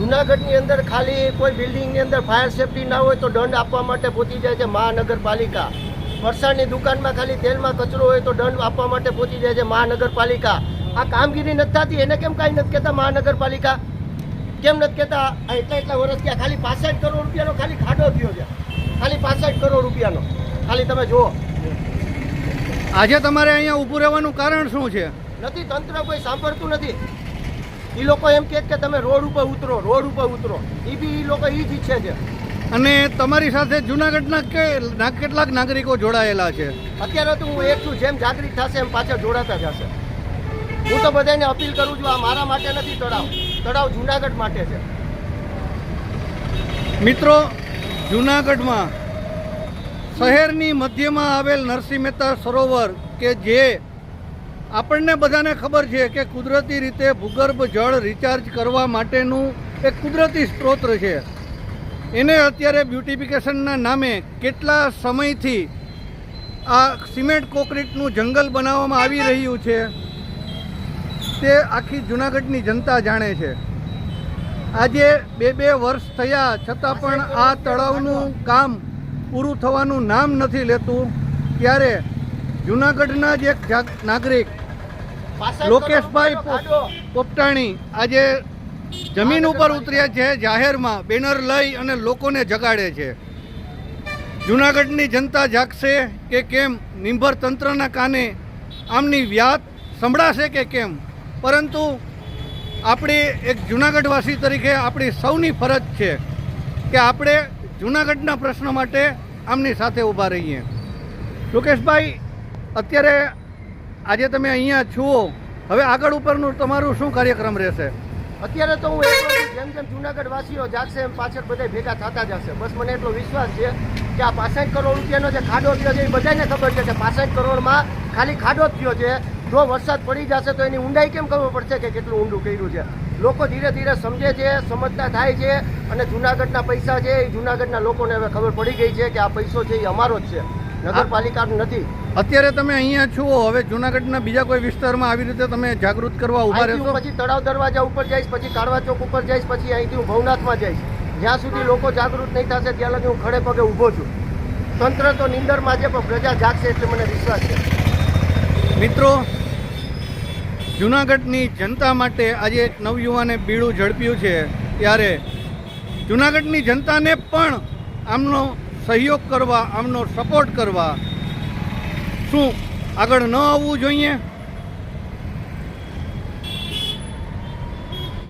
જુનાગઢની અંદર ખાલી કોઈ બિલ્ડિંગની અંદર ફાયર સેફટી ના હોય તો દંડ આપવા માટે પહોંચી જાય છે મહાનગરપાલિકા. વરસાદની દુકાનમાં ખાલી તેલમાં કચરો હોય તો દંડ આપવા માટે પહોંચી જાય છે મહાનગરપાલિકા. આ કામગીરી નથી થતી એને કેમ કાંઈ નથી કહેતા મહાનગરપાલિકા? કેમ નથી કહેતા? આ એટલા એટલા વર્ષ ત્યાં ખાલી પાસઠ કરોડ રૂપિયાનો ખાલી ખાડો થયો છે. ખાલી પાસઠ કરોડ રૂપિયાનો. ખાલી તમે જુઓ. આજે તમારે અહીંયા ઊભું રહેવાનું કારણ શું છે? નથી તંત્ર કોઈ સાંભળતું નથી. એ લોકો એમ કહે કે તમે રોડ ઉપર ઉતરો રોડ ઉપર ઉતરો. એ બી એ લોકો એ જ ઈચ્છે છે. અને તમારી સાથે જુનાગઢના કે કેટલાક નાગરિકો જોડાયેલા છે? અત્યારે તો હું એક છું જેમ જાગૃત થશે એમ પાછળ જોડાતા જશે. હું તો બધાને અપીલ કરું છું આ મારા માટે નથી તળાવ તળાવ જુનાગઢ માટે છે. મિત્રો જુનાગઢમાં શહેરની મધ્યમાં આવેલ નરસિંહ મહેતા સરોવર કે જે આપણને બધાને ખબર છે કે કુદરતી રીતે ભૂગર્ભ જળ રિચાર્જ કરવા માટેનું એક કુદરતી સ્ત્રોત છે. એને અત્યારે બ્યુટિફિકેશનના નામે કેટલા સમયથી આ સિમેન્ટ કોન્ક્રીટનું જંગલ બનાવવામાં આવી રહ્યું છે તે આખી જુનાગઢની જનતા જાણે છે. આજે બે બે વર્ષ થયા છતાં પણ આ તળાવનું કામ પૂરું થવાનું નામ નથી લેતું. ત્યારે જુનાગઢના જ એક નાગરિક લોકેશભાઈ. પોપટાણી આજે જમીન ઉપર ઉતર્યા છે જાહેરમાં બેનર લઈ અને લોકોને જગાડે છે. જુનાગઢની જનતા જાગશે કે કેમ? નિંભર તંત્રના કાને આમની વ્યાત સંભળાશે કે કેમ? પરંતુ આપણી એક જુનાગઢવાસી તરીકે આપણી સૌની ફરજ છે કે આપણે જુનાગઢના પ્રશ્નો માટે આમની સાથે ઊભા રહીએ. લોકેશભાઈ અત્યારે આજે તમે અહીંયા છો. હવે આગળ ઉપરનું તમારું શું કાર્યક્રમ રહેશે? અત્યારે તો હું એટલો જેમ જેમ જુનાગઢ વાસીઓ જાગશે, એમ પાછળ બધા ભેગા થતા જશે. બસ મને એટલો વિશ્વાસ છે કે આ પાસઠ કરોડ રૂપિયાનો જે ખાડો થયો છે, એ બધાને ખબર છે કે પાસઠ કરોડમાં ખાલી ખાડો થયો છે. જો વરસાદ પડી જશે તો એની ઊંડાઈ કેમ ખબર પડશે કે કેટલું ઊંડું કર્યું છે? લોકો ધીરે ધીરે સમજે છે, સમજતા થાય છે અને જુનાગઢના પૈસા છે, એ જુનાગઢના લોકોને હવે ખબર પડી ગઈ છે કે આ પૈસો છે, એ અમારો જ છે. નગરપાલિકાનો નથી. અત્યારે તમે અહીંયા છો હવે જુનાગઢના બીજા કોઈ વિસ્તારમાં આવી રીતે તમે જાગૃત કરવા ઊભા રહેશો? પછી તળાવ દરવાજા ઉપર જઈશ પછી કાળવા ચોક ઉપર જઈશ પછી અહીંથી હું ભવનાથમાં જઈશ. જ્યાં સુધી લોકો જાગૃત નહીં થશે ત્યાં લગી હું ખડે પગે ઊભો છું. તંત્ર તો નિંદરમાં છે પણ પ્રજા જાગશે એટલે મને વિશ્વાસ છે. મિત્રો જુનાગઢની જનતા માટે આજે એક નવયુવાને બીડું ઝડપ્યું છે. ત્યારે જુનાગઢની જનતાને પણ આમનો સહયોગ કરવા આમનો સપોર્ટ કરવા. શું આગળ ન આવવું જોઈએ?